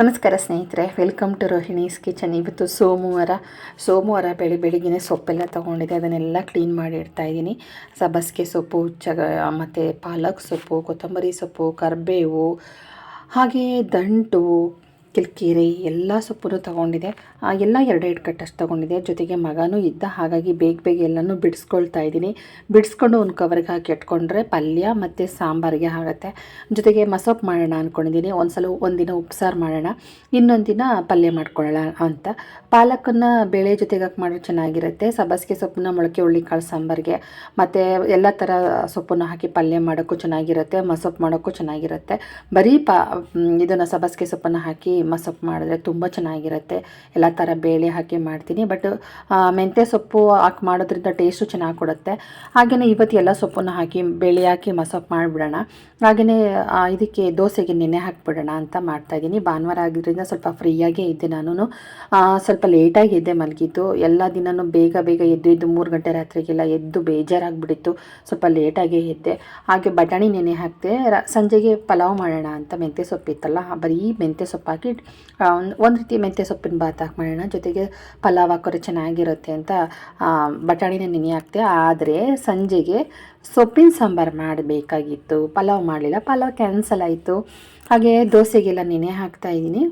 ನಮಸ್ಕಾರ ಸ್ನೇಹಿತರೆ welcome to Rohini's kitchen ಇವತ್ತು ಸೋಮವಾರ ಸೋಮವಾರ ಬೆಳಿ ಬೆಳಿಗ್ಗೆ ಸೊಪ್ಪೆಲ್ಲ ತೊಗೊಂಡಿದ್ದೆ. ಅದನ್ನೆಲ್ಲ ಕ್ಲೀನ್ ಮಾಡಿ ಇಡ್ತಾ ಇದ್ದೀನಿ. ಸಬ್ಬಸಿಗೆ ಸೊಪ್ಪು, ಚಗ, ಮತ್ತು ಪಾಲಕ್ ಸೊಪ್ಪು, ಕೊತ್ತಂಬರಿ ಸೊಪ್ಪು, ಕರಿಬೇವು ಹಾಗೆಯೇ ದಂಟು ಕಿಲ್ಕೀರಿ ಎಲ್ಲ ಸೊಪ್ಪನ್ನು ತಗೊಂಡಿದೆ. ಎಲ್ಲ ಎರಡೆರಡು ಕಟ್ಟಷ್ಟು ತೊಗೊಂಡಿದೆ. ಜೊತೆಗೆ ಮಗನೂ ಇದ್ದ ಹಾಗಾಗಿ ಬೇಗ ಬೇಗ ಎಲ್ಲನೂ ಬಿಡಿಸ್ಕೊಳ್ತಾ ಇದ್ದೀನಿ. ಬಿಡಿಸ್ಕೊಂಡು ಒಂದು ಕವರ್ಗೆ ಹಾಕಿ ಇಟ್ಕೊಂಡ್ರೆ ಪಲ್ಯ ಮತ್ತು ಸಾಂಬಾರಿಗೆ ಆಗುತ್ತೆ. ಜೊತೆಗೆ ಮಸೊಪ್ಪು ಮಾಡೋಣ ಅಂದ್ಕೊಂಡಿದ್ದೀನಿ ಒಂದು ಸಲ ಒಂದಿನ ಉಪ್ಸಾರು ಮಾಡೋಣ. ಇನ್ನೊಂದು ದಿನ ಪಲ್ಯ ಮಾಡ್ಕೊಳ್ಳೋಣ ಅಂತ. ಪಾಲಕನ್ನು ಬೇಳೆ ಜೊತೆಗೆ ಹಾಕಿ ಮಾಡಿದ್ರೆ ಚೆನ್ನಾಗಿರುತ್ತೆ. ಸಬ್ಬಸಿಗೆ ಸೊಪ್ಪನ್ನ ಮೊಳಕೆ ಹುಳ್ಳಿಕಾಳು ಸಾಂಬಾರಿಗೆ. ಮತ್ತು ಎಲ್ಲ ಥರ ಸೊಪ್ಪನ್ನು ಹಾಕಿ ಪಲ್ಯ ಮಾಡೋಕ್ಕೂ ಚೆನ್ನಾಗಿರುತ್ತೆ. ಮಸೊಪ್ಪು ಮಾಡೋಕ್ಕೂ ಚೆನ್ನಾಗಿರುತ್ತೆ. ಬರೀ ಪಾ ಇದನ್ನು ಸಬ್ಬಸಿಗೆ ಸೊಪ್ಪನ್ನು ಹಾಕಿ ಮಸೊಪ್ಪು ಮಾಡಿದ್ರೆ ತುಂಬ ಚೆನ್ನಾಗಿರುತ್ತೆ. ಎಲ್ಲ ಥರ ಬೇಳೆ ಹಾಕಿ ಮಾಡ್ತೀನಿ. ಬಟ್ ಮೆಂತ್ಯ ಸೊಪ್ಪು ಹಾಕಿ ಮಾಡೋದ್ರಿಂದ ಟೇಸ್ಟು ಚೆನ್ನಾಗಿ ಕೊಡುತ್ತೆ. ಹಾಗೆಯೇ ಇವತ್ತು ಎಲ್ಲ ಸೊಪ್ಪನ್ನು ಹಾಕಿ, ಬೇಳೆ ಹಾಕಿ ಮಸೊಪ್ಪು ಮಾಡಿಬಿಡೋಣ. ಹಾಗೆಯೇ ಇದಕ್ಕೆ ದೋಸೆಗೆ ನೆನೆ ಹಾಕಿಬಿಡೋಣ ಅಂತ ಮಾಡ್ತಾಯಿದ್ದೀನಿ ಭಾನುವಾರ ಆಗಿದ್ದರಿಂದ ಸ್ವಲ್ಪ ಫ್ರೀಯಾಗೇ ಇದ್ದೆ ನಾನು ಸ್ವಲ್ಪ ಲೇಟಾಗಿ ಎದ್ದೆ ಮಲಗಿದ್ದು. ಎಲ್ಲ ದಿನವೂ ಬೇಗ ಬೇಗ ಎದ್ದು ಎದ್ದು ಮೂರು ಗಂಟೆ ರಾತ್ರಿಗೆಲ್ಲ ಎದ್ದು ಬೇಜಾರಾಗಿಬಿಟ್ಟಿತ್ತು. ಸ್ವಲ್ಪ ಲೇಟಾಗೇ ಎದ್ದೆ. ಹಾಗೆ ಬಟಾಣಿ ನೆನೆ ಹಾಕಿದೆ. ಸಂಜೆಗೆ ಪಲಾವ್ ಮಾಡೋಣ ಅಂತ ಮೆಂತ್ಯ ಸೊಪ್ಪಿತ್ತಲ್ಲ ಬರೀ ಮೆಂತ್ಯ ಸೊಪ್ಪು ಹಾಕಿ ಒಂದು ರೀತಿ ಮೆಂತ್ಯ ಸೊಪ್ಪಿನ ಬಾತ್ ಹಾಕಿ ಮಾಡೋಣ. ಜೊತೆಗೆ ಪಲಾವ್ ಹಾಕೋರೆ ಚೆನ್ನಾಗಿರುತ್ತೆ ಅಂತ ಬಟಾಣಿನ ನೆನೆ ಹಾಕ್ತೆ. ಆದರೆ ಸಂಜೆಗೆ ಸೊಪ್ಪಿನ ಸಾಂಬಾರು ಮಾಡಬೇಕಾಗಿತ್ತು. ಪಲಾವ್ ಮಾಡಲಿಲ್ಲ. ಪಲಾವ್ ಕ್ಯಾನ್ಸಲ್ ಆಯಿತು. ಹಾಗೆ ದೋಸೆಗೆಲ್ಲ ನೆನೆ ಹಾಕ್ತಾಯಿದ್ದೀನಿ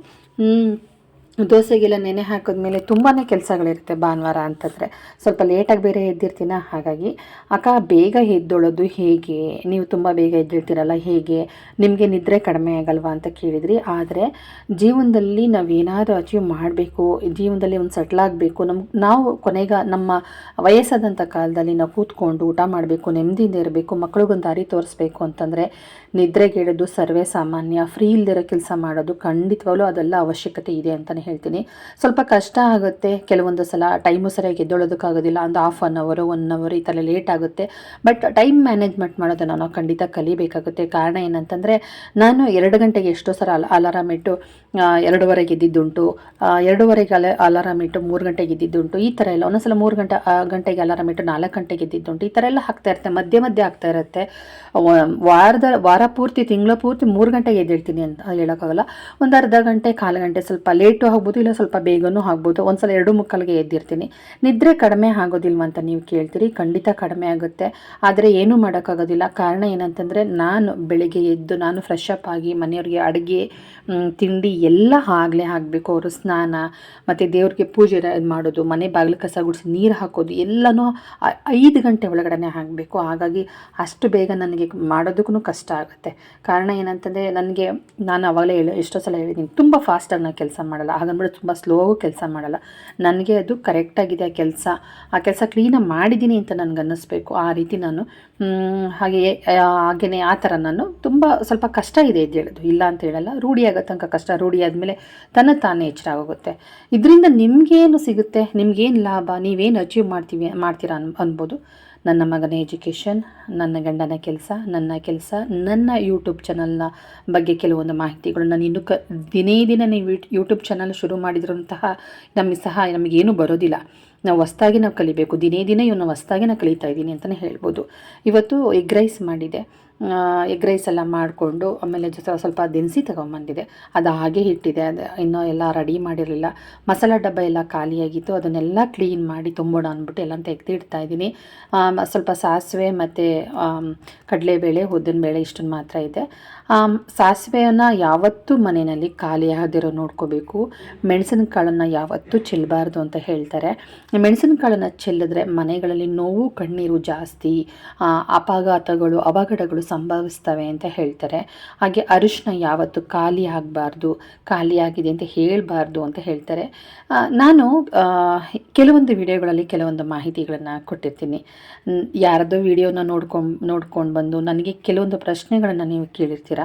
ದೋಸೆಗೆಲ್ಲ ನೆನೆ ಹಾಕಿದ್ಮೇಲೆ ತುಂಬಾ ಕೆಲಸಗಳಿರುತ್ತೆ ಭಾನುವಾರ ಅಂತಂದರೆ. ಸ್ವಲ್ಪ ಲೇಟಾಗಿ ಬೇರೆ ಎದ್ದಿರ್ತೀನ? ಹಾಗಾಗಿ, ಅಕ್ಕ, ಬೇಗ ಎದ್ದೊಳೋದು ಹೇಗೆ? ನೀವು ತುಂಬ ಬೇಗ ಎದ್ದಿರ್ತೀರಲ್ಲ, ಹೇಗೆ? ನಿಮಗೆ ನಿದ್ರೆ ಕಡಿಮೆ ಆಗಲ್ವಾ? ಅಂತ ಕೇಳಿದ್ರಿ. ಆದರೆ, ಜೀವನದಲ್ಲಿ ನಾವು ಏನಾದರೂ ಅಚೀವ್ ಮಾಡಬೇಕು, ಜೀವನದಲ್ಲಿ ಒಂದು ಸೆಟ್ಲ್ ಆಗಬೇಕು ನಮ್ಗೆ ನಾವು ಕೊನೆಗ ನಮ್ಮ ವಯಸ್ಸಾದಂಥ ಕಾಲದಲ್ಲಿ ನಾವು ಕೂತ್ಕೊಂಡು ಊಟ ಮಾಡಬೇಕು, ನೆಮ್ಮದಿಯಿಂದ ಇರಬೇಕು, ಮಕ್ಳಿಗೊಂದು ದಾರಿ ತೋರಿಸ್ಬೇಕು ಅಂತಂದರೆ ನಿದ್ರೆಗೆಡೋದು ಸರ್ವೇ ಸಾಮಾನ್ಯ ಫ್ರೀ ಇಲ್ದಿರೋ ಕೆಲಸ ಮಾಡೋದು ಖಂಡಿತವಾಗ್ಲೂ ಅದೆಲ್ಲ ಅವಶ್ಯಕತೆ ಇದೆ ಅಂತಲೇ ಹೇಳ್ತೀನಿ. ಸ್ವಲ್ಪ ಕಷ್ಟ ಆಗುತ್ತೆ, ಕೆಲವೊಂದು ಸಲ ಟೈಮು ಸರಿಯಾಗಿ ಎದ್ದೊಳೋದಕ್ಕಾಗೋದಿಲ್ಲ, ಒಂದು ಹಾಫ್ ಅನ್ ಅವರು ಒನ್ ಅವರ್ ಈ ಥರ ಲೇಟ್ ಆಗುತ್ತೆ. ಬಟ್ ಟೈಮ್ ಮ್ಯಾನೇಜ್ಮೆಂಟ್ ಮಾಡೋದನ್ನು ನಾವು ಖಂಡಿತ ಕಲಿಬೇಕಾಗುತ್ತೆ. ಕಾರಣ ಏನಂತಂದರೆ, ನಾನು ಎರಡು ಗಂಟೆಗೆ ಎಷ್ಟೋ ಸಲ ಅಲ್ ಅಲಾರಾಮ್ ಇಟ್ಟು ಎರಡೂವರೆಗೆ ಇದ್ದಿದ್ದುಂಟು ಎರಡೂವರೆಗೆ ಅಲ ಅಲಾರಾಮ್ ಇಟ್ಟು ಮೂರು ಗಂಟೆಗೆ ಇದ್ದಿದ್ದುಂಟು ಈ ಥರ ಎಲ್ಲ ಒಂದೊಂದ್ಸಲ ಮೂರು ಗಂಟೆ ಗಂಟೆಗೆ ಅಲಾರಾಮ್ ಇಟ್ಟು ನಾಲ್ಕು ಗಂಟೆಗೆ ಇದ್ದಿದ್ದುಂಟು ಈ ಥರ ಎಲ್ಲ ಹಾಕ್ತಾ ಇರುತ್ತೆ, ಮಧ್ಯೆ ಮಧ್ಯೆ ಆಗ್ತಾ ಇರುತ್ತೆ. ವಾರದ, ವಾರ ಪೂರ್ತಿ, ತಿಂಗಳ ಪೂರ್ತಿ ಮೂರು ಗಂಟೆಗೆ ಎದ್ದಿರ್ತೀನಿ ಅಂತ ಹೇಳೋಕ್ಕಾಗಲ್ಲ. ಒಂದು ಅರ್ಧ ಗಂಟೆ, ಕಾಲು ಗಂಟೆ ಸ್ವಲ್ಪ ಲೇಟು ಆಗ್ಬೋದು, ಇಲ್ಲ ಸ್ವಲ್ಪ ಬೇಗನೂ ಆಗ್ಬೋದು. ಒಂದು ಸಲ ಎರಡು ಮುಕ್ಕಾಲಿಗೆ ಎದ್ದಿರ್ತೀನಿ. ನಿದ್ರೆ ಕಡಿಮೆ ಆಗೋದಿಲ್ವ ಅಂತ ನೀವು ಕೇಳ್ತೀರಿ. ಖಂಡಿತ ಕಡಿಮೆ ಆಗುತ್ತೆ. ಆದರೆ ಏನೂ ಮಾಡೋಕ್ಕಾಗೋದಿಲ್ಲ. ಕಾರಣ ಏನಂತಂದರೆ ನಾನು ಬೆಳಿಗ್ಗೆ ಎದ್ದು, ನಾನು ಫ್ರೆಶ್ ಅಪ್ ಆಗಿ, ಮನೆಯವ್ರಿಗೆ ಅಡುಗೆ ತಿಂಡಿ ಎಲ್ಲ ಆಗಲೇ ಆಗಬೇಕು ಅವರು ಸ್ನಾನ, ಮತ್ತು ದೇವ್ರಿಗೆ ಪೂಜೆ ಮಾಡೋದು, ಮನೆ ಬಾಗಿಲು ಕಸ ಗುಡಿಸಿ ನೀರು ಹಾಕೋದು, ಎಲ್ಲನೂ ಐದು ಗಂಟೆ ಒಳಗಡೆ ಆಗಬೇಕು ಹಾಗಾಗಿ ಅಷ್ಟು ಬೇಗ ನನಗೆ ಮಾಡೋದಕ್ಕೂ ಕಷ್ಟ ಆಗುತ್ತೆ ಕಾರಣ ಏನಂತಂದರೆ ನನಗೆ ನಾನು ಅವಾಗಲೇ ಹೇಳಿ, ಎಷ್ಟೋ ಸಲ ಹೇಳಿದ್ದೀನಿ, ತುಂಬ ಫಾಸ್ಟಾಗಿ ನಾನು ಕೆಲಸ ಮಾಡಲ್ಲ. ಹಾಗಂದ್ಬಿಟ್ಟು ತುಂಬ ಸ್ಲೋಗೂ ಕೆಲಸ ಮಾಡಲ್ಲ. ನನಗೆ ಅದು ಕರೆಕ್ಟಾಗಿದೆ ಆ ಕೆಲಸ. ಆ ಕೆಲಸ ಕ್ಲೀನಾಗಿ ಮಾಡಿದ್ದೀನಿ ಅಂತ ನನಗೆ ಅನ್ನಿಸ್ಬೇಕು. ಆ ರೀತಿ ನಾನು ಹಾಗೆಯೇ ಹಾಗೆಯೇ ಆ ಥರ ನಾನು ತುಂಬ ಸ್ವಲ್ಪ ಕಷ್ಟ ಇದೆ ಇದು ಹೇಳೋದು. ಇಲ್ಲ ಅಂತ ಹೇಳಲ್ಲ. ರೂಢಿ ಆಗೋ ತನಕ ಕಷ್ಟ. ರೂಢಿ ಆದಮೇಲೆ ತನ್ನ ತಾನೇ ಎಚ್ಚರ ಆಗೋಗುತ್ತೆ. ಇದರಿಂದ ನಿಮಗೇನು ಸಿಗುತ್ತೆ? ನಿಮಗೇನು ಲಾಭ? ನೀವೇನು ಅಚೀವ್ ಮಾಡ್ತೀವಿ, ಮಾಡ್ತೀರಾ ಅನ್, ಅನ್ಬೋದು. ನನ್ನ ಮಗನ ಎಜುಕೇಷನ್ ನನ್ನ ಗಂಡನ ಕೆಲಸ, ನನ್ನ ಕೆಲಸ, ನನ್ನ ಯೂಟ್ಯೂಬ್ ಚಾನಲ್ನ ಬಗ್ಗೆ ಕೆಲವೊಂದು ಮಾಹಿತಿಗಳು. ನಾನು ಇನ್ನೂ ಕ ದಿನೇ ದಿನ ನೀವು ಯೂಟ್ಯೂಬ್ ಚಾನಲ್ ಶುರು ಮಾಡಿದ್ರಂತಹ ನಮಗೆ ಸಹ ನಮಗೇನು ಬರೋದಿಲ್ಲ. ನಾವು ಹೊಸ್ದಾಗಿ ನಾವು ಕಲಿಬೇಕು. ದಿನೇ ದಿನ ಇವನ್ನ ಹೊಸ್ದಾಗಿ ನಾನು ಕಲಿತಾ ಇದ್ದೀನಿ ಅಂತಲೇ ಹೇಳ್ಬೋದು. ಇವತ್ತು ಎಗ್ ರೈಸ್ ಮಾಡಿದೆ. ಎಗ್ ರೈಸ್ ಎಲ್ಲ ಮಾಡಿಕೊಂಡು ಆಮೇಲೆ ಜೊತೆ ಸ್ವಲ್ಪ ದಿನಸಿ ತೊಗೊಂಬಂದಿದೆ. ಅದು ಹಾಗೆ ಇಟ್ಟಿದೆ. ಅದು ಇನ್ನೂ ಎಲ್ಲ ರೆಡಿ ಮಾಡಿರಲಿಲ್ಲ. ಮಸಾಲ ಡಬ್ಬ ಎಲ್ಲ ಖಾಲಿಯಾಗಿತ್ತು. ಅದನ್ನೆಲ್ಲ ಕ್ಲೀನ್ ಮಾಡಿ ತುಂಬೋಣ ಅಂದ್ಬಿಟ್ಟು ಎಲ್ಲ ತೆಗೆದಿಡ್ತಾ ಇದ್ದೀನಿ. ಸ್ವಲ್ಪ ಸಾಸಿವೆ ಮತ್ತು ಕಡಲೆಬೇಳೆ ಉದ್ದಿನಬೇಳೆ ಇಷ್ಟನ್ನು ಮಾತ್ರ ಇದೆ. ಸಾಸಿವೆಯನ್ನು ಯಾವತ್ತೂ ಮನೆಯಲ್ಲಿ ಖಾಲಿ ಆಗದಿರೋ ನೋಡ್ಕೋಬೇಕು. ಮೆಣಸಿನಕಾಳನ್ನು ಯಾವತ್ತೂ ಚೆಲ್ಲಬಾರ್ದು ಅಂತ ಹೇಳ್ತಾರೆ. ಮೆಣಸಿನಕಾಳನ್ನು ಚೆಲ್ಲಿದ್ರೆ ಮನೆಗಳಲ್ಲಿ ನೋವು, ಕಣ್ಣೀರು ಜಾಸ್ತಿ ಅಪಘಾತಗಳು, ಅವಘಡಗಳು ಸಂಭವಿಸ್ತವೆ ಅಂತ ಹೇಳ್ತಾರೆ. ಹಾಗೆ ಅರಿಶಿನ ಯಾವತ್ತು ಖಾಲಿ ಆಗಬಾರ್ದು ಖಾಲಿ ಆಗಿದೆ ಅಂತ ಹೇಳಬಾರ್ದು ಅಂತ ಹೇಳ್ತಾರೆ. ನಾನು ಕೆಲವೊಂದು ವಿಡಿಯೋಗಳಲ್ಲಿ ಕೆಲವೊಂದು ಮಾಹಿತಿಗಳನ್ನು ಕೊಟ್ಟಿರ್ತೀನಿ. ಯಾರದೋ ವಿಡಿಯೋನ ನೋಡ್ಕೊಂಡು ನೋಡ್ಕೊಂಡು ಬಂದು ನನಗೆ ಕೆಲವೊಂದು ಪ್ರಶ್ನೆಗಳನ್ನು ನೀವು ಕೇಳಿರ್ತೀರ?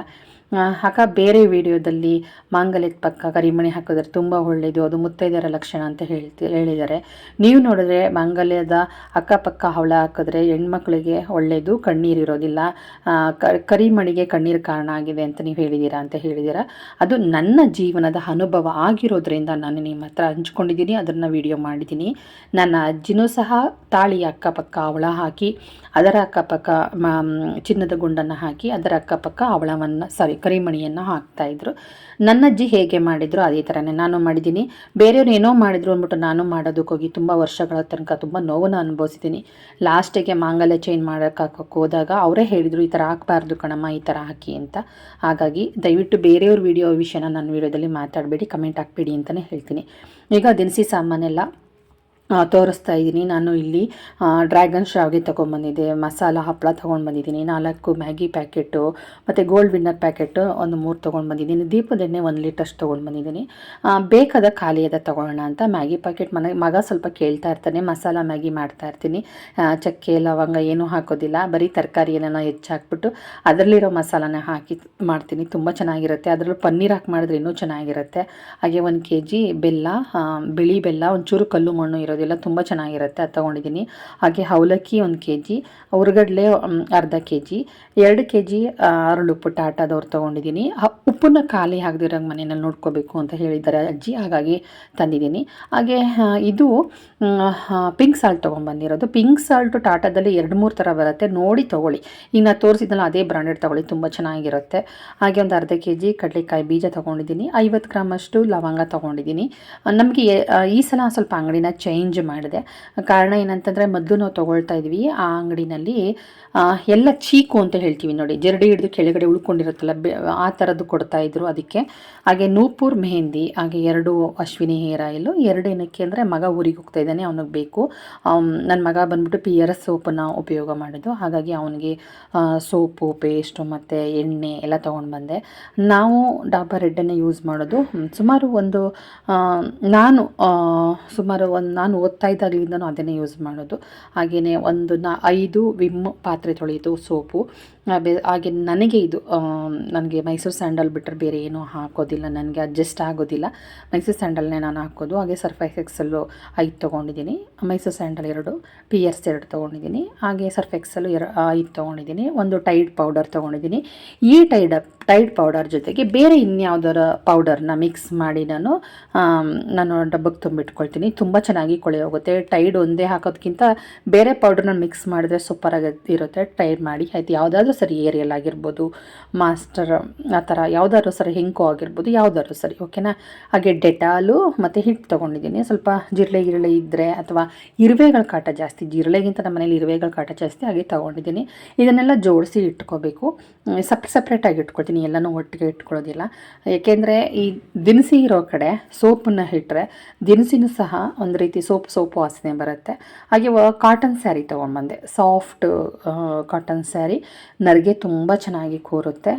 ಆಗ ಬೇರೆ ವಿಡಿಯೋದಲ್ಲಿ ಮಾಂಗಲ್ಯದ ಪಕ್ಕ ಕರಿಮಣಿ ಹಾಕಿದ್ರೆ ತುಂಬ ಒಳ್ಳೆಯದು ಅದು ಮುತ್ತೈದೆಯರ ಲಕ್ಷಣ ಅಂತ ಹೇಳ್ತಿ, ಹೇಳಿದ್ದಾರೆ. ನೀವು ನೋಡಿದ್ರೆ ಮಾಂಗಲ್ಯದ ಅಕ್ಕಪಕ್ಕ ಹವಳ ಹಾಕಿದ್ರೆ ಹೆಣ್ಮಕ್ಳಿಗೆ ಒಳ್ಳೆಯದು ಕಣ್ಣೀರಿರೋದಿಲ್ಲ ಕರಿಮಣಿಗೆ ಕಣ್ಣೀರು ಕಾರಣ ಆಗಿದೆ ಅಂತ ನೀವು ಹೇಳಿದ್ದೀರಾ ಅಂತ ಹೇಳಿದ್ದೀರಾ. ಅದು ನನ್ನ ಜೀವನದ ಅನುಭವ ಆಗಿರೋದ್ರಿಂದ ನಾನು ನಿಮ್ಮ ಹತ್ರ ಹಂಚ್ಕೊಂಡಿದ್ದೀನಿ, ಅದನ್ನು ವಿಡಿಯೋ ಮಾಡಿದ್ದೀನಿ. ನನ್ನ ಅಜ್ಜಿನೂ ಸಹ ತಾಳಿ ಅಕ್ಕಪಕ್ಕ ಅವಳ ಹಾಕಿ, ಅದರ ಅಕ್ಕಪಕ್ಕ ಚಿನ್ನದ ಗುಂಡನ್ನು ಹಾಕಿ, ಅದರ ಅಕ್ಕಪಕ್ಕ ಅವಳವನ್ನು, ಸಾರಿ ಕರಿಮಣಿಯನ್ನು ಹಾಕ್ತಾಯಿದ್ರು ನನ್ನ ಅಜ್ಜಿ ಹೇಗೆ ಮಾಡಿದ್ರು ಅದೇ ಥರನೇ ನಾನು ಮಾಡಿದ್ದೀನಿ. ಬೇರೆಯವ್ರು ಏನೋ ಮಾಡಿದ್ರು ಅಂದ್ಬಿಟ್ಟು ನಾನು ಮಾಡೋದಕ್ಕೋಗಿ ತುಂಬ ವರ್ಷಗಳ ತನಕ ತುಂಬ ನೋವನ್ನು ಅನುಭವಿಸಿದ್ದೀನಿ. ಲಾಸ್ಟಿಗೆ ಮಾಂಗಲ್ಯ ಚೈನ್ ಮಾಡೋಕೆ ಹೋದಾಗ ಅವರೇ ಹೇಳಿದರು, ಈ ಥರ ಹಾಕ್ಬಾರ್ದು ಕಣಮ್ಮ, ಈ ಥರ ಹಾಕಿ ಅಂತ. ಹಾಗಾಗಿ ದಯವಿಟ್ಟು ಬೇರೆಯವ್ರ ವಿಡಿಯೋ ವಿಷಯನ ನನ್ನ ವಿಡಿಯೋದಲ್ಲಿ ಮಾತಾಡಬೇಡಿ, ಕಮೆಂಟ್ ಹಾಕ್ಬೇಡಿ ಅಂತಲೇ ಹೇಳ್ತೀನಿ. ಈಗ ದಿನಸಿ ಸಾಮಾನೆಲ್ಲ ತೋರಿಸ್ತಾ ಇದ್ದೀನಿ. ನಾನು ಇಲ್ಲಿ ಡ್ರ್ಯಾಗನ್ ಶಾವಿಗೆ ತೊಗೊಂಡ್ಬಂದಿದ್ದೆ. ಮಸಾಲ ಹಪ್ಪಳ ತೊಗೊಂಡು ಬಂದಿದ್ದೀನಿ ನಾಲ್ಕು ಮ್ಯಾಗಿ ಪ್ಯಾಕೆಟು, ಮತ್ತು ಗೋಲ್ಡ್ ವಿನ್ನರ್ ಪ್ಯಾಕೆಟು, ಒಂದು ಮೂರು ತೊಗೊಂಡು ಬಂದಿದ್ದೀನಿ ದೀಪದ ಎಣ್ಣೆ ಒಂದು ಲೀಟರ್ಸ್ ತೊಗೊಂಡು ಬಂದಿದ್ದೀನಿ ಬೇಕಾದ ಖಾಲಿಯಾದ ತೊಗೊಳ್ಳೋಣ ಅಂತ ಮ್ಯಾಗಿ ಪ್ಯಾಕೆಟ್ ಮನೆ, ಮಗ ಸ್ವಲ್ಪ ಕೇಳ್ತಾ ಇರ್ತಾನೆ. ಮಸಾಲ ಮ್ಯಾಗಿ ಮಾಡ್ತಾ ಇರ್ತೀನಿ. ಚಕ್ಕೆ, ಲವಂಗ ಏನೂ ಹಾಕೋದಿಲ್ಲ. ಬರೀ ತರಕಾರಿ ಏನಾನ ಹೆಚ್ಚಾಕ್ಬಿಟ್ಟು ಅದರಲ್ಲಿರೋ ಮಸಾಲಾನ ಹಾಕಿ ಮಾಡ್ತೀನಿ. ತುಂಬ ಚೆನ್ನಾಗಿರುತ್ತೆ. ಅದರಲ್ಲೂ ಪನ್ನೀರ್ ಹಾಕಿ ಮಾಡಿದ್ರೆ ಇನ್ನೂ ಚೆನ್ನಾಗಿರುತ್ತೆ. ಹಾಗೆ ಒಂದು ಕೆ ಜಿ ಬೆಲ್ಲ ಬಿಳಿ ಬೆಲ್ಲ, ಒಂಚೂರು ಕಲ್ಲು ಮಣ್ಣು ಇರೋದಿಲ್ಲ ತುಂಬ ಚೆನ್ನಾಗಿರುತ್ತೆ, ಅದು ತೊಗೊಂಡಿದ್ದೀನಿ. ಹಾಗೆ ಅವಲಕ್ಕಿ ಒಂದು ಕೆ ಜಿ ಹುರ್ಗಡ್ಲೆ ಅರ್ಧ ಕೆ ಜಿ ಎರಡು ಕೆ ಜಿ ಅರಳುಪ್ಪು ಟಾಟಾದವ್ರು ತೊಗೊಂಡಿದ್ದೀನಿ. ಉಪ್ಪನ್ನ ಖಾಲಿ ಆಗದಿರೋಂಗೆ ಮನೆಯಲ್ಲಿ ನೋಡ್ಕೋಬೇಕು ಅಂತ ಹೇಳಿದ್ದಾರೆ ಅಜ್ಜಿ, ಹಾಗಾಗಿ ತಂದಿದ್ದೀನಿ. ಹಾಗೆ ಇದು ಪಿಂಕ್ ಸಾಲ್ಟ್ ತೊಗೊಂಡ್ಬಂದಿರೋದು ಪಿಂಕ್ ಸಾಲ್ಟು ಟಾಟಾದಲ್ಲಿ ಎರಡು ಮೂರು ಥರ ಬರುತ್ತೆ. ನೋಡಿ ತೊಗೊಳ್ಳಿ. ಈಗ ನಾನು ತೋರಿಸಿದ್ನಲ್ಲ, ಅದೇ ಬ್ರಾಂಡೆಡ್ ತೊಗೊಳ್ಳಿ, ತುಂಬ ಚೆನ್ನಾಗಿರುತ್ತೆ. ಹಾಗೆ ಒಂದು ಅರ್ಧ ಕೆ ಜಿ ಕಡಲೆಕಾಯಿ ಬೀಜ ತೊಗೊಂಡಿದ್ದೀನಿ. ಐವತ್ತು ಗ್ರಾಮಷ್ಟು ಲವಂಗ ತೊಗೊಂಡಿದ್ದೀನಿ. ನಮಗೆ ಈ ಸಲ ಸ್ವಲ್ಪ ಅಂಗಡಿನ ಚೇಂಜ್ ಮಾಡಿದೆ. ಕಾರಣ ಏನಂತಂದರೆ ಮೊದಲು ನಾವು ತೊಗೊಳ್ತಾ ಇದ್ವಿ. ಆ ಅಂಗಡಿನಲ್ಲಿ ಎಲ್ಲ ಚೀಕು ಅಂತ ಹೇಳ್ತೀವಿ ನೋಡಿ, ಜರಡಿ ಹಿಡಿದು ಕೆಳಗಡೆ ಉಳ್ಕೊಂಡಿರುತ್ತಲ್ಲ, ಬೆ, ಆ ಥರದ್ದು ಕೊಡ್ತಾಯಿದ್ರು ಅದಕ್ಕೆ. ಹಾಗೆ ನೂಪುರ್ ಮೆಹಂದಿ, ಹಾಗೆ ಎರಡು ಅಶ್ವಿನಿ ಹೇರ್ ಆಯಿಲು, ಎರಡು ಏನಕ್ಕೆ ಅಂದರೆ, ಮಗ ಊರಿಗೆ ಹೋಗ್ತಾ ಇದ್ದಾನೆ, ಅವನಿಗೆ ಬೇಕು. ನನ್ನ ಮಗ ಬಂದ್ಬಿಟ್ಟು ಪಿ ಆರ್ ಎಸ್ ಸೋಪನ್ನು ಉಪಯೋಗ ಮಾಡಿದ್ದು. ಹಾಗಾಗಿ ಅವನಿಗೆ ಸೋಪು, ಪೇಸ್ಟು ಮತ್ತು ಎಣ್ಣೆ ಎಲ್ಲ ತೊಗೊಂಡು ಬಂದೆ. ನಾವು ಡಾಬರ್ ರೆಡ್ಡನ್ನು ಯೂಸ್ ಮಾಡೋದು ಸುಮಾರು ಒಂದು ನಾನು ಸುಮಾರು ಒಂದು, ನಾನು ಓದ್ತಾ ಇದ್ದಾಗಲಿಂದನೂ ಅದನ್ನೇ ಯೂಸ್ ಮಾಡೋದು. ಹಾಗೆಯೇ ಒಂದು ನಾ ಐದು ವಿಮ್ ಪಾತ್ರೆ ತೊಳೆಯೋದು ಸೋಪು. ಹಾಗೆ ನನಗೆ ಇದು ನನಗೆ ಮೈಸೂರು ಸ್ಯಾಂಡಲ್ ಬಿಟ್ಟರೆ ಬೇರೆ ಏನೂ ಹಾಕೋದಿಲ್ಲ, ನನಗೆ ಅಡ್ಜಸ್ಟ್ ಆಗೋದಿಲ್ಲ. ಮೈಸೂರು ಸ್ಯಾಂಡಲ್ನೇ ನಾನು ಹಾಕೋದು. ಹಾಗೆ ಸರ್ಫ್ ಎಕ್ಸಲ್ಲು ಐದು ತೊಗೊಂಡಿದ್ದೀನಿ. ಮೈಸೂರು ಸ್ಯಾಂಡಲ್ ಎರಡು ಪಿ ಎರ್ಸ್ ಎರಡು ತೊಗೊಂಡಿದ್ದೀನಿ. ಹಾಗೆ ಸರ್ಫ್ ಎಕ್ಸಲ್ಲು ಎರ ಐದು ತೊಗೊಂಡಿದ್ದೀನಿ. ಒಂದು ಟೈಡ್ ಪೌಡರ್ ತೊಗೊಂಡಿದ್ದೀನಿ. ಈ ಟೈಡ್ ಟೈಡ್ ಪೌಡರ್ ಜೊತೆಗೆ ಬೇರೆ ಇನ್ಯಾವುದರ ಪೌಡರ್ನ ಮಿಕ್ಸ್ ಮಾಡಿ ನಾನು ನಾನು ಡಬ್ಬಕ್ಕೆ ತುಂಬಿಟ್ಕೊಳ್ತೀನಿ. ತುಂಬ ಚೆನ್ನಾಗಿ ಕೊಳೆ ಹೋಗುತ್ತೆ. ಟೈಡ್ ಒಂದೇ ಹಾಕೋದಕ್ಕಿಂತ ಬೇರೆ ಪೌಡರ್ನ ಮಿಕ್ಸ್ ಮಾಡಿದ್ರೆ ಸೂಪರಾಗಿ ಇರುತ್ತೆ. ಟೈಡ್ ಮಾಡಿ ಆಯ್ತು. ಯಾವುದಾದ್ರೂ ಸರಿ ಏರಿಯಲ್ ಆಗಿರ್ಬೋದು, ಮಾಸ್ಟರ್, ಆ ಥರ ಯಾವುದಾದ್ರೂ ಸರಿ ಹೆಂಕೋ ಆಗಿರ್ಬೋದು, ಯಾವುದಾದ್ರೂ ಸರಿ ಓಕೆನಾ ಹಾಗೆ ಡೆಟಾಲು ಮತ್ತು ಹಿಟ್ಟು ತೊಗೊಂಡಿದ್ದೀನಿ. ಸ್ವಲ್ಪ ಜಿರಳೆ ಗಿರಳೆ ಇದ್ದರೆ ಅಥವಾ ಇರುವೆಗಳ ಕಾಟ ಜಾಸ್ತಿ, ಜಿರಳೆಗಿಂತ ನಮ್ಮ ಮನೇಲಿ ಇರುವೆಗಳ ಕಾಟ ಜಾಸ್ತಿ ಹಾಗೆ ತೊಗೊಂಡಿದ್ದೀನಿ. ಇದನ್ನೆಲ್ಲ ಜೋಡಿಸಿ ಇಟ್ಕೋಬೇಕು. ಸಪ್ರೇಟ್ ಸಪ್ರೇಟಾಗಿ ಇಟ್ಕೊಳ್ತೀನಿ, ಎಲ್ಲನೂ ಒಟ್ಟಿಗೆ ಇಟ್ಕೊಳ್ಳೋದಿಲ್ಲ. ಏಕೆಂದರೆ ಈ ದಿನಸಿ ಇರೋ ಕಡೆ ಸೋಪನ್ನು ಇಟ್ಟರೆ ದಿನಸಿನೂ ಸಹ ಒಂದು ರೀತಿ ಸೋಪ್, ಸೋಪು ವಾಸನೆ ಬರುತ್ತೆ. ಹಾಗೆ ಕಾಟನ್ ಸ್ಯಾರಿ ತೊಗೊಂಡ್ಬಂದೆ. ಸಾಫ್ಟ್ ಕಾಟನ್ ಸ್ಯಾರಿ ನರಿಗೆ ತುಂಬ ಚೆನ್ನಾಗಿ ಕೂರುತ್ತೆ.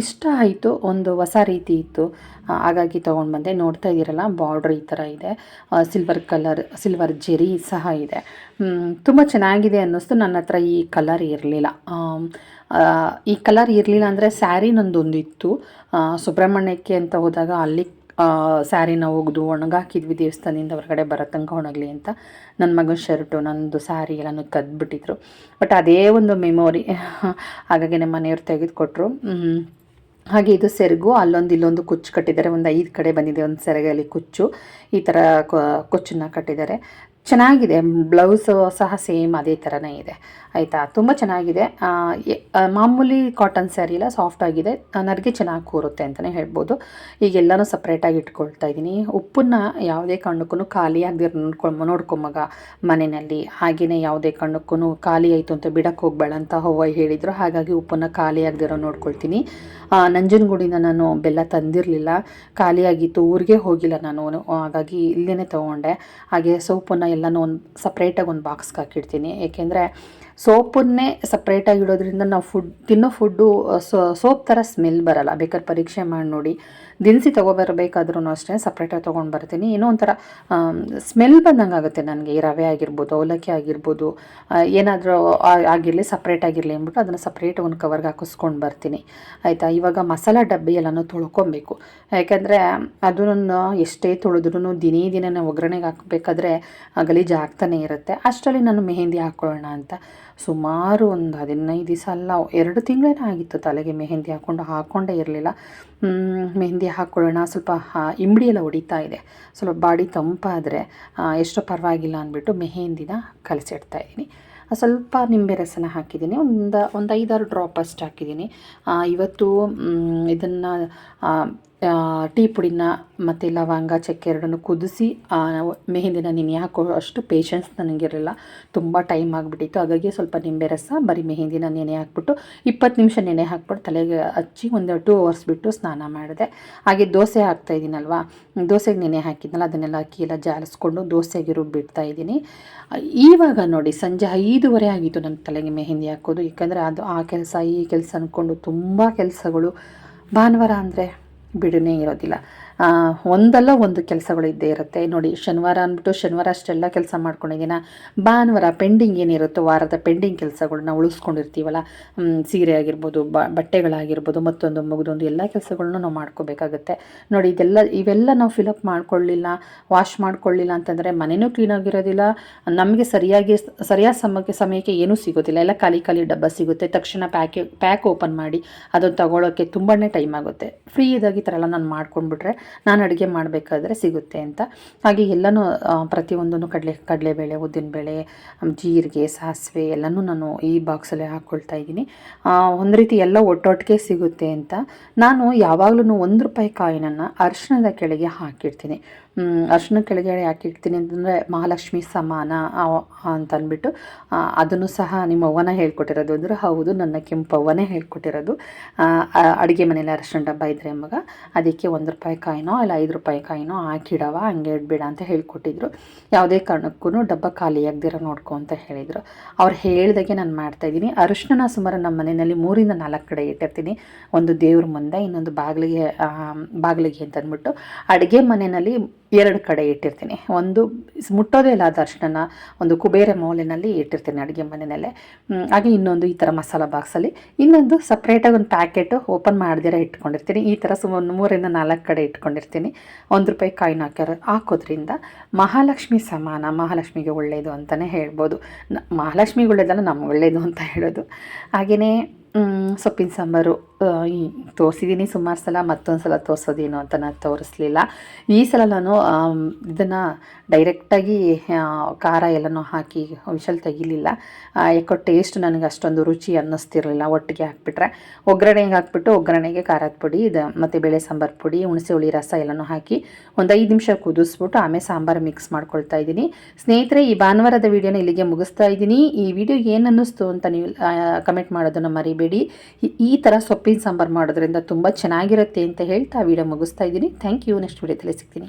ಇಷ್ಟ ಆಯಿತು, ಒಂದು ಹೊಸ ರೀತಿ ಇತ್ತು. ಹಾಗಾಗಿ ತೊಗೊಂಡು ಬಂದೆ ನೋಡ್ತಾ ಇದ್ದೀರಲ್ಲ ಬಾರ್ಡ್ರ್ ಈ ಥರ ಇದೆ. ಸಿಲ್ವರ್ ಕಲರ್ ಸಿಲ್ವರ್ ಜೆರಿ ಸಹ ಇದೆ. ತುಂಬ ಚೆನ್ನಾಗಿದೆ ಅನ್ನಿಸ್ತು. ನನ್ನ ಹತ್ರ ಈ ಕಲರ್ ಇರಲಿಲ್ಲ. ಈ ಕಲರ್ ಇರಲಿಲ್ಲ ಅಂದರೆ ಸ್ಯಾರಿ ನಂದೊಂದು ಇತ್ತು ಸುಬ್ರಹ್ಮಣ್ಯಕ್ಕೆ ಅಂತ ಹೋದಾಗ ಅಲ್ಲಿ ಸ್ಯಾರಿನ ಒಗೆದು ಒಣಗಾಕಿದ್ವಿ ದೇವಸ್ಥಾನದಿಂದ ಹೊರಗಡೆ ಬರೋ ತನಕ ಒಣಗಲಿ ಅಂತ. ನನ್ನ ಮಗನ ಶರ್ಟು, ನಂದು ಸ್ಯಾರಿ ಎಲ್ಲನೂ ಕದ್ಬಿಟ್ಟಿದ್ರು. ಬಟ್ ಅದೇ ಒಂದು ಮೆಮೊರಿ ಹಾಗಾಗಿ ನಮ್ಮ ಮನೆಯವ್ರು ತೆಗೆದುಕೊಟ್ರು. ಹಾಗೆ ಇದು ಸೆರಗು, ಅಲ್ಲೊಂದು ಇಲ್ಲೊಂದು ಕುಚ್ಚು ಕಟ್ಟಿದ್ದಾರೆ. ಒಂದು ಐದು ಕಡೆ ಬಂದಿದೆ, ಒಂದು ಸೆರಗಲ್ಲಿ ಕುಚ್ಚು. ಈ ಥರ ಕೊಚ್ಚನ್ನು ಕಟ್ಟಿದ್ದಾರೆ. ಚೆನ್ನಾಗಿದೆ. ಬ್ಲೌಸು ಸಹ ಸೇಮ್ ಅದೇ ಥರನೇ ಇದೆ. ಆಯಿತಾ? ತುಂಬ ಚೆನ್ನಾಗಿದೆ. ಮಾಮೂಲಿ ಕಾಟನ್ ಸ್ಯಾರಿ ಎಲ್ಲ ಸಾಫ್ಟ್ ಆಗಿದೆ. ನನಗೆ ಚೆನ್ನಾಗಿ ಕೂರುತ್ತೆ ಅಂತಲೇ ಹೇಳ್ಬೋದು. ಈಗೆಲ್ಲನೂ ಸಪ್ರೇಟಾಗಿ ಇಟ್ಕೊಳ್ತಾ ಇದ್ದೀನಿ. ಉಪ್ಪನ್ನು ಯಾವುದೇ ಕಾರಣಕ್ಕೂ ಖಾಲಿ ಆಗದೆ ನೋಡ್ಕೊಂಡು ನೋಡ್ಕೊಂಬಗ ಮನೆಯಲ್ಲಿ. ಹಾಗೆಯೇ ಯಾವುದೇ ಕಣ್ಣಕ್ಕೂ ಖಾಲಿ ಆಯಿತು ಅಂತ ಬಿಡಕ್ಕೆ ಹೋಗ್ಬೇಡ ಅಂತ ಹೋವ ಹೇಳಿದರು. ಹಾಗಾಗಿ ಉಪ್ಪನ್ನು ಖಾಲಿ ಆಗದಿರೋ ನೋಡ್ಕೊಳ್ತೀನಿ. ನಂಜನಗೂಡಿನ ನಾನು ಬೆಲ್ಲ ತಂದಿರಲಿಲ್ಲ. ಖಾಲಿಯಾಗಿತ್ತು ಊರಿಗೆ ಹೋಗಿಲ್ಲ ನಾನು. ಹಾಗಾಗಿ ಇಲ್ಲೇ ತೊಗೊಂಡೆ. ಹಾಗೆ ಸೋಪನ್ನು ಎಲ್ಲನೂ ಒಂದು ಸಪ್ರೇಟಾಗಿ ಒಂದು ಬಾಕ್ಸ್ಗೆ ಹಾಕಿಡ್ತೀನಿ. ಏಕೆಂದರೆ ಸೋಪನ್ನೇ ಸಪ್ರೇಟಾಗಿ ಇಡೋದ್ರಿಂದ ನಾವು ಫುಡ್ ತಿನ್ನೋ ಫುಡ್ಡು ಸೋಪ್ ಥರ ಸ್ಮೆಲ್ ಬರಲ್ಲ. ಬೇಕಾದ್ರೆ ಪರೀಕ್ಷೆ ಮಾಡಿ ನೋಡಿ. ದಿನಸಿ ತೊಗೊಬರ್ಬೇಕಾದ್ರೂ ಅಷ್ಟೇ ಸಪ್ರೇಟಾಗಿ ತೊಗೊಂಡು ಬರ್ತೀನಿ. ಏನೋ ಒಂಥರ ಸ್ಮೆಲ್ ಬಂದಂಗೆ ಆಗುತ್ತೆ ನನಗೆ. ಈ ರವೆ ಆಗಿರ್ಬೋದು, ಅವಲಕ್ಕಿ ಆಗಿರ್ಬೋದು ಏನಾದರೂ ಆಗಿರಲಿ ಸಪ್ರೇಟ್ ಆಗಿರಲಿ ಅಂದ್ಬಿಟ್ಟು ಅದನ್ನು ಸಪ್ರೇಟ್ ಒಂದು ಕವರ್ಗೆ ಹಾಕಿಸ್ಕೊಂಡು ಬರ್ತೀನಿ. ಆಯಿತಾ? ಇವಾಗ ಮಸಾಲ ಡಬ್ಬಿ ಎಲ್ಲನೂ ತೊಳ್ಕೊಬೇಕು. ಯಾಕಂದರೆ ಅದನ್ನು ಎಷ್ಟೇ ತೊಳೆದ್ರೂ ದಿನೇ ದಿನ ಒಗ್ಗರಣೆಗೆ ಹಾಕಬೇಕಾದ್ರೆ ಗಲೀಜು ಆಗ್ತಾನೆ ಇರುತ್ತೆ. ಅಷ್ಟರಲ್ಲಿ ನಾನು ಮೆಹಂದಿ ಹಾಕ್ಕೊಳ್ಳೋಣ ಅಂತ. ಸುಮಾರು ಒಂದು ಹದಿನೈದು ದಿವಸ ಅಲ್ಲ, ಎರಡು ತಿಂಗಳೇನೋ ಆಗಿತ್ತು ತಲೆಗೆ ಮೆಹಂದಿ ಹಾಕ್ಕೊಂಡು ಹಾಕ್ಕೊಂಡೇ ಇರಲಿಲ್ಲ. ಮೆಹೆಂದಿ ಹಾಕ್ಕೊಳ್ಳೋಣ ಸ್ವಲ್ಪ ಇಂಬಡಿ ಎಲ್ಲ ಹೊಡಿತಾ ಇದೆ. ಸ್ವಲ್ಪ ಬಾಡಿ ತಂಪಾದರೆ ಎಷ್ಟೋ ಪರವಾಗಿಲ್ಲ ಅಂದ್ಬಿಟ್ಟು ಮೆಹೆಂದಿನ ಕಲಸಿಡ್ತಾ ಇದ್ದೀನಿ. ಸ್ವಲ್ಪ ನಿಂಬೆ ರಸನ ಹಾಕಿದ್ದೀನಿ. ಒಂದು ಒಂದು ಐದಾರು ಡ್ರಾಪ್ ಅಷ್ಟು ಹಾಕಿದ್ದೀನಿ. ಇವತ್ತು ಇದನ್ನು ಟೀ ಪುಡಿನ ಮತ್ತು ಲವಂಗ, ಚಕ್ಕೆ ಎರಡನ್ನು ಕುದಿಸಿ ಮೆಹಂದಿನ ನೆನೆ ಹಾಕೋ ಅಷ್ಟು ಪೇಷನ್ಸ್ ನನಗಿರಲಿಲ್ಲ. ತುಂಬ ಟೈಮ್ ಆಗಿಬಿಟ್ಟಿತ್ತು. ಹಾಗಾಗಿ ಸ್ವಲ್ಪ ನಿಂಬೆ ರಸ, ಬರೀ ಮೆಹಂದಿನ ನೆನೆ ಹಾಕ್ಬಿಟ್ಟು ಇಪ್ಪತ್ತು ನಿಮಿಷ ನೆನೆ ಹಾಕ್ಬಿಟ್ಟು ತಲೆಗೆ ಹಚ್ಚಿ ಒಂದು ಟೂ ಅವರ್ಸ್ ಬಿಟ್ಟು ಸ್ನಾನ ಮಾಡಿದೆ. ಹಾಗೆ ದೋಸೆ ಹಾಕ್ತಾ ಇದ್ದೀನಲ್ವಾ ದೋಸೆಗೆ ನೆನೆ ಹಾಕಿದ್ನಲ್ಲ, ಅದನ್ನೆಲ್ಲ ಅಕ್ಕಿ ಎಲ್ಲ ಜಾಲಿಸ್ಕೊಂಡು ದೋಸೆಗೆ ರುಬ್ಬಿಡ್ತಾ ಇದ್ದೀನಿ ಈವಾಗ ನೋಡಿ, ಸಂಜೆ ಐದೂವರೆ ಆಗಿತ್ತು ನನ್ನ ತಲೆಗೆ ಮೆಹಂದಿ ಹಾಕೋದು. ಯಾಕಂದರೆ ಅದು ಆ ಕೆಲಸ, ಈ ಕೆಲಸ ಅಂದ್ಕೊಂಡು ತುಂಬ ಕೆಲಸಗಳು. ಭಾನುವಾರ ಅಂದರೆ? ಬಿಡನೇ ಇರೋದಿಲ್ಲ. ಆ, ಒಂದಲ್ಲ ಒಂದು ಕೆಲಸಗಳು ಇದ್ದೇ ಇರುತ್ತೆ. ನೋಡಿ, ಶನಿವಾರ ಅಂದ್ಬಿಟ್ಟು ಶನಿವಾರ ಅಷ್ಟೆಲ್ಲ ಕೆಲಸ ಮಾಡ್ಕೊಂಡಿದ್ದೀನ. ಭಾನುವಾರ ಪೆಂಡಿಂಗ್ ಏನಿರುತ್ತೋ ವಾರದ ಪೆಂಡಿಂಗ್ ಕೆಲಸಗಳನ್ನ ಉಳಿಸ್ಕೊಂಡಿರ್ತೀವಲ್ಲ. ಸೀರೆ ಆಗಿರ್ಬೋದು, ಬ, ಬಟ್ಟೆಗಳಾಗಿರ್ಬೋದು, ಮತ್ತೊಂದು ಮುಗಿದೊಂದು ಎಲ್ಲ ಕೆಲಸಗಳನ್ನೂ ನಾವು ಮಾಡ್ಕೋಬೇಕಾಗುತ್ತೆ. ನೋಡಿ, ಇದೆಲ್ಲ, ಇವೆಲ್ಲ ನಾವು ಫಿಲಪ್ ಮಾಡ್ಕೊಳ್ಳಿಲ್ಲ ವಾಶ್ ಮಾಡ್ಕೊಳ್ಳಿಲ್ಲ ಅಂತಂದರೆ ಮನೆಯೂ ಕ್ಲೀನಾಗಿರೋದಿಲ್ಲ ನಮಗೆ ಸರಿಯಾಗಿ, ಸರಿಯಾದ ಸಮಯಕ್ಕೆ ಸಮಯಕ್ಕೆ ಏನೂ ಸಿಗೋದಿಲ್ಲ. ಎಲ್ಲ ಖಾಲಿ ಖಾಲಿ ಡಬ್ಬ ಸಿಗುತ್ತೆ. ತಕ್ಷಣ ಪ್ಯಾಕೆ, ಪ್ಯಾಕ್ ಓಪನ್ ಮಾಡಿ ಅದನ್ನು ತಗೊಳ್ಳೋಕ್ಕೆ ತುಂಬಾ ಟೈಮ್ ಆಗುತ್ತೆ. ಫ್ರೀ ಇದಾಗಿ ಈ ಥರ ಎಲ್ಲ ನಾನು ಮಾಡ್ಕೊಂಡ್ಬಿಟ್ರೆ ನಾನು ಅಡುಗೆ ಮಾಡಬೇಕಾದ್ರೆ ಸಿಗುತ್ತೆ ಅಂತ. ಹಾಗೆ ಎಲ್ಲನೂ ಪ್ರತಿಯೊಂದನ್ನು ಕಡಲೆ, ಕಡಲೆಬೇಳೆ, ಉದ್ದಿನಬೇಳೆ ಜೀರಿಗೆ, ಸಾಸಿವೆ ಎಲ್ಲನೂ ನಾನು ಈ ಬಾಕ್ಸಲ್ಲೇ ಹಾಕ್ಕೊಳ್ತಾ ಇದ್ದೀನಿ. ಒಂದು ರೀತಿ ಎಲ್ಲ ಒಟ್ಟೊಟ್ಟಿಗೆ ಸಿಗುತ್ತೆ ಅಂತ. ನಾನು ಯಾವಾಗಲೂ ಒಂದು ರೂಪಾಯಿ ಕಾಯಿನನ್ನು ಅರಿಶಿಣದ ಕೆಳಗೆ ಹಾಕಿರ್ತೀನಿ ಅರಿಶಿನ ಕೆಳಗೆ ಇಡ್ತೀನಿ ಅಂತಂದರೆ ಮಹಾಲಕ್ಷ್ಮಿ ಸಮಾನ ಅಂತ ಅಂದ್ಬಿಟ್ಟು ಅದನ್ನು ಸಹ ನಿಮ್ಮ ಅವ್ವನ ಹೇಳ್ಕೊಟ್ಟಿರೋದು ಅಂದರೆ, ಹೌದು, ನನ್ನ ಕೆಂಪವ್ವನೇ ಹೇಳ್ಕೊಟ್ಟಿರೋದು. ಅಡುಗೆ ಮನೇಲಿ ಅರ್ಶಿನ ಡಬ್ಬ ಇದ್ರೆ ಮಗ, ಅದಕ್ಕೆ ಒಂದು ರೂಪಾಯಿ ಕಾಯಿನೋ ಇಲ್ಲ ಐದು ರೂಪಾಯಿ ಕಾಯಿನೋ ಹಾಕಿಡವ, ಹಂಗೆ ಇಡಬೇಡ ಅಂತ ಹೇಳ್ಕೊಟ್ಟಿದ್ರು. ಯಾವುದೇ ಕಾರಣಕ್ಕೂ ಡಬ್ಬ ಖಾಲಿ ಆಗದಿರೋ ನೋಡ್ಕೊ ಅಂತ ಹೇಳಿದರು. ಅವ್ರು ಹೇಳ್ದಾಗೆ ನಾನು ಮಾಡ್ತಾಯಿದ್ದೀನಿ ಅರಿಶಿನ ಸುಮಾರು ನಮ್ಮ ಮನೆಯಲ್ಲಿ ಮೂರಿಂದ ನಾಲ್ಕು ಕಡೆ ಇಟ್ಟಿರ್ತೀನಿ. ಒಂದು ದೇವ್ರ ಮುಂದೆ, ಇನ್ನೊಂದು ಬಾಗಿಲಿಗೆ ಬಾಗಿಲಿಗೆ ಅಂತಂದ್ಬಿಟ್ಟು. ಅಡುಗೆ ಮನೆಯಲ್ಲಿ ಎರಡು ಕಡೆ ಇಟ್ಟಿರ್ತೀನಿ. ಒಂದು ಮುಟ್ಟೋದೇ ಇಲ್ಲ ಅರ್ಶಿನ ಒಂದು ಕುಬೇರ ಮೌಲಿನಲ್ಲಿ ಇಟ್ಟಿರ್ತೀನಿ ಅಡುಗೆ ಮನೆಯಲ್ಲೇ. ಹಾಗೆ ಇನ್ನೊಂದು ಈ ಥರ ಮಸಾಲ ಬಾಕ್ಸಲ್ಲಿ ಇನ್ನೊಂದು ಸಪ್ರೇಟಾಗಿ ಒಂದು ಪ್ಯಾಕೆಟು ಓಪನ್ ಮಾಡ್ದಿರ ಇಟ್ಕೊಂಡಿರ್ತೀನಿ. ಈ ಥರ ಸುಮಾರು ಮೂರಿಂದ ನಾಲ್ಕು ಕಡೆ ಇಟ್ಕೊಂಡಿರ್ತೀನಿ. ಒಂದು ರೂಪಾಯಿ ಕಾಯಿನ ಹಾಕ್ಯಾರ, ಹಾಕೋದ್ರಿಂದ ಮಹಾಲಕ್ಷ್ಮಿ ಸಮಾನ, ಮಹಾಲಕ್ಷ್ಮಿಗೆ ಒಳ್ಳೆಯದು ಅಂತಲೇ ಹೇಳ್ಬೋದು. ಮಹಾಲಕ್ಷ್ಮಿಗೆ ಒಳ್ಳೆಯದಲ್ಲ ನಮ್ಗೆ ಒಳ್ಳೆಯದು ಅಂತ ಹೇಳೋದು. ಹಾಗೆಯೇ ಸೊಪ್ಪಿನ ಸಾಂಬಾರು ತೋರಿಸಿದ್ದೀನಿ ಸುಮಾರು ಸಲ, ಮತ್ತೊಂದು ಸಲ ತೋರಿಸೋದೇನು ಅಂತ ನಾನು ತೋರಿಸ್ಲಿಲ್ಲ. ಈ ಸಲ ನಾನು ಇದನ್ನು ಡೈರೆಕ್ಟಾಗಿ ಖಾರ ಎಲ್ಲನೂ ಹಾಕಿ ವಿಷಲ್ ತೆಗಿಲಿಲ್ಲ. ಯಾಕೋ ಟೇಸ್ಟ್ ನನಗೆ ಅಷ್ಟೊಂದು ರುಚಿ ಅನ್ನಿಸ್ತಿರಲಿಲ್ಲ, ಒಟ್ಟಿಗೆ ಹಾಕ್ಬಿಟ್ರೆ. ಒಗ್ಗರಣೆಗೆ ಹಾಕ್ಬಿಟ್ಟು ಒಗ್ಗರಣೆಗೆ ಖಾರದ ಪುಡಿ, ಇದು ಮತ್ತು ಬೇಳೆ ಸಾಂಬಾರು ಪುಡಿ, ಹುಣಸೆ ಹುಳಿ ರಸ ಎಲ್ಲನೂ ಹಾಕಿ ಒಂದು ಐದು ನಿಮಿಷ ಕುದಿಸ್ಬಿಟ್ಟು ಆಮೇಲೆ ಸಾಂಬಾರು ಮಿಕ್ಸ್ ಮಾಡ್ಕೊಳ್ತಾ ಇದ್ದೀನಿ ಸ್ನೇಹಿತರೆ, ಈ ಭಾನುವಾರದ ವಿಡಿಯೋನ ಇಲ್ಲಿಗೆ ಮುಗಿಸ್ತಾ ಇದ್ದೀನಿ ಈ ವಿಡಿಯೋ ಏನು ಅನ್ನಿಸ್ತು ಅಂತ ನೀವು ಕಮೆಂಟ್ ಮಾಡೋದನ್ನು ಮರಿಬೇಡಿ. ಈ- ಥರ ಥರ ಸೊಪ್ಪಿನ ಸಾಂಬಾರು ಮಾಡೋದ್ರಿಂದ ತುಂಬ ಚೆನ್ನಾಗಿರುತ್ತೆ ಅಂತ ಹೇಳ್ತಾ ವಿಡಿಯೋ ಮುಗಿಸ್ತಾ ಇದ್ದೀನಿ. ಥ್ಯಾಂಕ್ ಯು ನೆಕ್ಸ್ಟ್ ವಿಡಿಯೋದಲ್ಲಿ ಸಿಗ್ತೀನಿ.